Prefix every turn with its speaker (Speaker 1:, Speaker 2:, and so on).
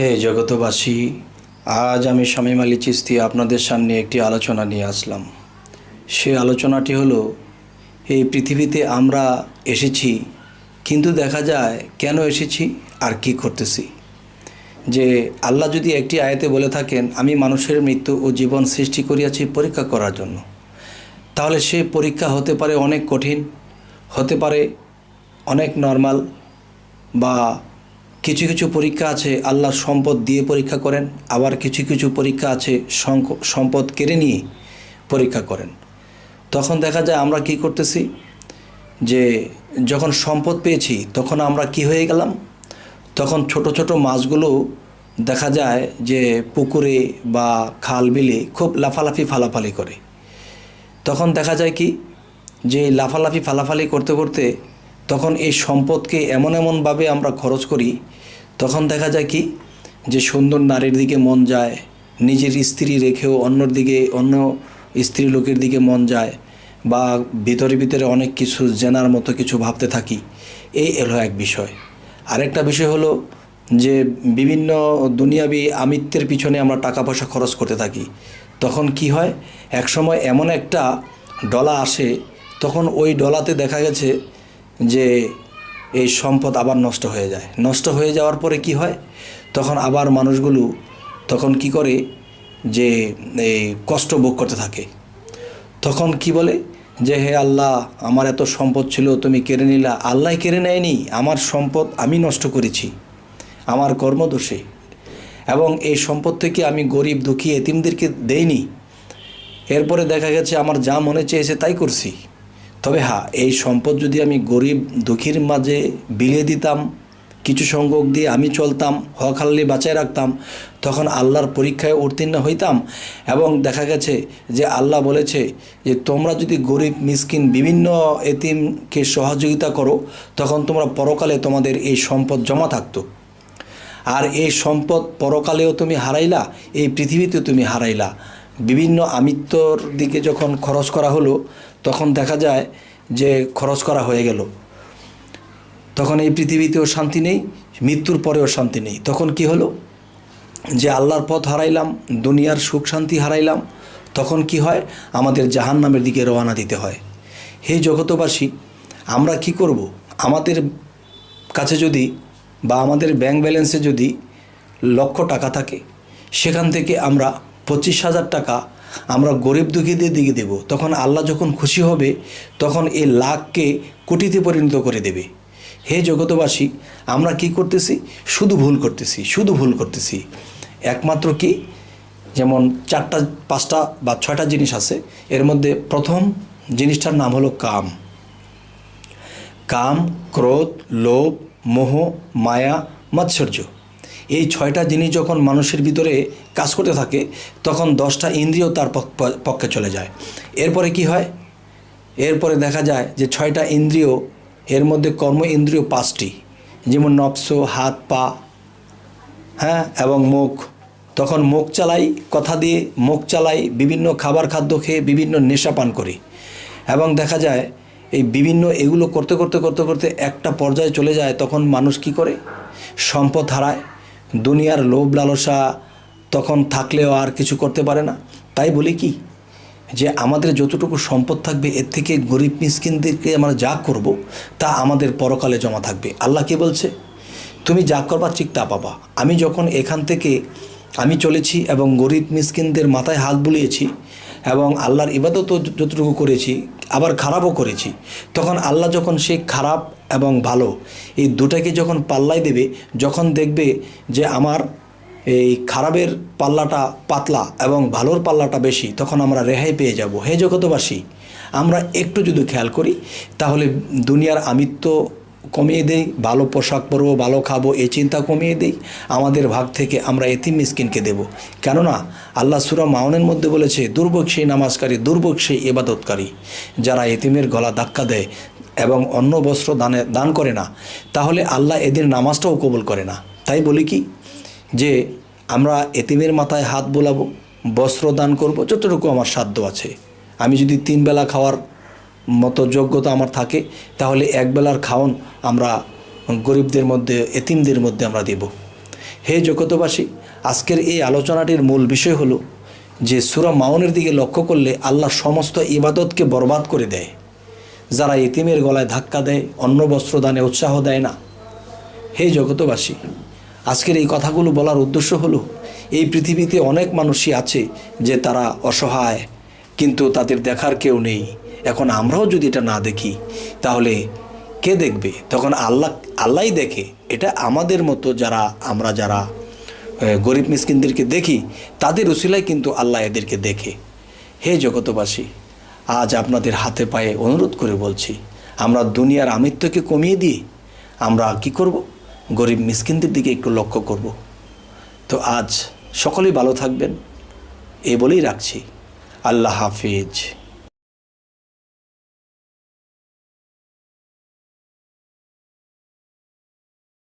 Speaker 1: হে জগতবাসী আজ আমি শামীম আলী চিস্তি আপনাদের সামনে একটি আলোচনা নিয়ে আসলাম। সে আলোচনাটি হলো, এই পৃথিবীতে আমরা এসেছি, কিন্তু দেখা যায় কেন এসেছি আর কি করতেছি? যে আল্লাহ যদি একটি আয়াতে বলে থাকেন, আমি মানুষের মৃত্যু ও জীবন সৃষ্টি করিয়াছি পরীক্ষা করার জন্য। তাহলে সে পরীক্ষা হতে পারে অনেক কঠিন, হতে পারে অনেক নর্মাল বা কিছু কিছু পরীক্ষা আছে আল্লাহর সম্পদ দিয়ে পরীক্ষা করেন, আবার কিছু কিছু পরীক্ষা আছে সম্পদ কেড়ে নিয়ে পরীক্ষা করেন। তখন দেখা যায় আমরা কি করতেছি? যে যখন সম্পদ পেয়েছি, তখন আমরা কি হয়ে গেলাম? তখন ছোট ছোট মাছগুলো দেখা যায় যে পুকুরে বা খাল বিলে খুব লাফালাফি ফালাফালি করে। তখন দেখা যায় কি? যে লাফালাফি ফালাফালি করতে করতে তখন এই সম্পদকে এমন এমনভাবে আমরা খরচ করি, তখন দেখা যায় কি, যে সুন্দর নারীর দিকে মন যায়, নিজের স্ত্রী রেখেও অন্যর দিকে, অন্য স্ত্রী লোকের দিকে মন যায়, বা ভিতরে ভিতরে অনেক কিছু জেনার মতো কিছু ভাবতে থাকি। এই এলো এক বিষয়। আরেকটা বিষয় হলো যে বিভিন্ন দুনিয়াবি আমিত্বের পিছনে আমরা টাকা পয়সা খরচ করতে থাকি। তখন কি হয়, একসময় এমন একটা ডলা আসে, তখন ওই ডলাতে দেখা গেছে যে এই সম্পদ আবার নষ্ট হয়ে যায়। নষ্ট হয়ে যাওয়ার পরে কি হয়? তখন আবার মানুষগুলো তখন কি করে? যে এই কষ্ট ভোগ করতে থাকে। তখন কি বলে? যে হে আল্লাহ, আমার এত সম্পদ ছিল, তুমি কেড়ে নিলা। আল্লাহ কেড়ে নেয়নি, আমার সম্পদ আমি নষ্ট করেছি। আমার কর্মদোষে। এবং এই সম্পদ থেকে আমি গরিব, দুঃখী, এতিমদেরকে দেইনি। এরপরে দেখা গেছে, আমার যা মনে চেয়েছে তাই করছি। তবে হ্যাঁ এই সম্পদ যদি আমি গরিব দুঃখীর মাঝে বিলিয়ে দিতাম, কিছু সংখ্যক দিয়ে আমি চলতাম, হক হাল্লি বাঁচায় রাখতাম, তখন আল্লাহর পরীক্ষায় উত্তীর্ণ হইতাম। এবং দেখা গেছে যে আল্লাহ বলেছে যে তোমরা যদি গরিব, মিসকিন, বিভিন্ন এতিমকে সহযোগিতা করো, তখন তোমরা পরকালে তোমাদের এই সম্পদ জমা থাকতো। আর এই সম্পদ পরকালেও তুমি হারাইলা, এই পৃথিবীতে তুমি হারাইলা। বিভিন্ন আমিত্বর দিকে যখন খরচ করা হলো তখন দেখা যায় যে খরচ করা হয়ে গেল। তখন এই পৃথিবীতেও শান্তি নেই, মৃত্যুর পরেও শান্তি নেই। তখন কি হলো? যে আল্লাহর পথ হারাইলাম, দুনিয়ার সুখ শান্তি হারাইলাম, তখন কি হয়? আমাদের জাহান নামের দিকে রওনা দিতে হয়। হে জগতবাসী আমরা কি করব? আমাদের কাছে যদি বা আমাদের ব্যাংক ব্যালেন্সে যদি লক্ষ টাকা থাকে, সেখান থেকে আমরা পঁচিশ হাজার টাকা আমরা গরিব দুঃখীদের দিকে দেব। তখন আল্লাহ যখন খুশি হবে, তখন এই লাখকে কোটিতে পরিণত করে দেবে। হে জগতবাসী আমরা কি করতেছি? শুধু ভুল করতেছি, শুধু ভুল করতেছি। একমাত্র কি? যেমন চারটা, পাঁচটা বা ছয়টা জিনিস আছে। এর মধ্যে প্রথম জিনিসটার নাম হলো কাম। কাম, ক্রোধ, লোভ, মোহ, মায়া, মাৎসর্য। এই ছয়টা জিনিস যখন মানুষের ভিতরে কাজ করতে থাকে, তখন দশটা ইন্দ্রিয় তার পক- পক্ষে চলে যায়। এরপরে কি হয়? এরপরে দেখা যায় যে ছয়টা ইন্দ্রিয়, এর মধ্যে কর্ম ইন্দ্রিয় পাঁচটি। যেমন নফস হাত, পা হ্যাঁ এবং মুখ। তখন মুখ চালাই, কথা দিয়ে মুখ চালাই, বিভিন্ন খাবার খাদ্য খেয়ে বিভিন্ন নেশা পান করি। এবং দেখা যায়, এই বিভিন্ন এগুলো করতে করতে করতে করতে একটা পর্যায়ে চলে যায়, তখন মানুষ কি করে? সম্পদ হারায় দুনিয়ার লোভ লালসা তখন থাকলেও আর কিছু করতে পারে না। তাই বলি কি, যে আমাদের যতটুকু সম্পদ থাকবে, এর থেকে গরিব মিসকিনদেরকে আমরা যা করব, তা আমাদের পরকালে জমা থাকবে। আল্লাহ কে বলছে? তুমি যা করবা ঠিক তা পাবা। আমি যখন এখান থেকে আমি চলেছি এবং গরিব মিসকিনদের মাথায় হাত বুলিয়েছি এবং আল্লাহর ইবাদতও যতটুকু করেছি, আবার খারাপও করেছি, তখন আল্লাহ যখন সেই খারাপ এবং ভালো। এই দুটাকে যখন পাল্লাই দেবে, যখন দেখবে যে আমার এই খারাপের পাল্লাটা পাতলা এবং ভালোর পাল্লাটা বেশি, তখন আমরা রেহাই পেয়ে যাব। হে জগতবাসী আমরা একটু যদি খেয়াল করি, তাহলে দুনিয়ার আমিত্ব কমিয়ে দেই, ভালো পোশাক পরবো, ভালো খাব, এই চিন্তা কমিয়ে দেই, আমাদের ভাগ থেকে আমরা এতিম মিসকিনকে দেব। কেননা, আল্লাহ সুরা মাউনের মধ্যে বলেছে, দুর্ভোগ সেই নামাজকারী, দুর্ভোগ সেই এবাদতকারী যারা এতিমের গলা ধাক্কা দেয় এবং অন্য বস্ত্র দানে দান করে না, তাহলে আল্লাহ এদের নামাজটাও কবুল করে না। তাই বলি কি? যে আমরা এতিমের মাথায় হাত বোলাবো, বস্ত্র দান করব, যতটুকু আমার সাধ্য আছে। আমি যদি তিন বেলা খাওয়ার মতো যোগ্যতা আমার থাকে, তাহলে এক বেলার খাওন আমরা গরিবদের মধ্যে, এতিমদের মধ্যে আমরা দেব। হে জগতবাসী আজকের এই আলোচনাটির মূল বিষয় হলো যে সুরা মাউনের দিকে লক্ষ্য করলে আল্লাহ সমস্ত ইবাদতকে বরবাদ করে দেয়। যারা এতিমের গলায় ধাক্কা দেয় অন্ন বস্ত্রদানে উৎসাহ দেয় না। হে জগতবাসী, আজকের এই কথাগুলো বলার উদ্দেশ্য হলো, এই পৃথিবীতে অনেক মানুষই আছে যে তারা অসহায়, কিন্তু তাদের দেখার কেউ নেই। এখন আমরাও যদি এটা না দেখি, তাহলে কে দেখবে? তখন আল্লাহ, আল্লাহই দেখে। এটা আমাদের মতো যারা, আমরা যারা গরিব মিসকিনদেরকে দেখি, তাদের উসিলায় কিন্তু আল্লাহ এদেরকে দেখে। হে জগতবাসী আজ আপনাদের হাতে পায়ে অনুরোধ করে বলছি, আমরা দুনিয়ার আমিত্বকে কমিয়ে দিয়ে আমরা কি করব? গরিব মিসকিনদের দিকে একটু লক্ষ্য করব। তো আজ সকলেই ভালো থাকবেন, এ বলেই রাখছি। আল্লাহ হাফিজ।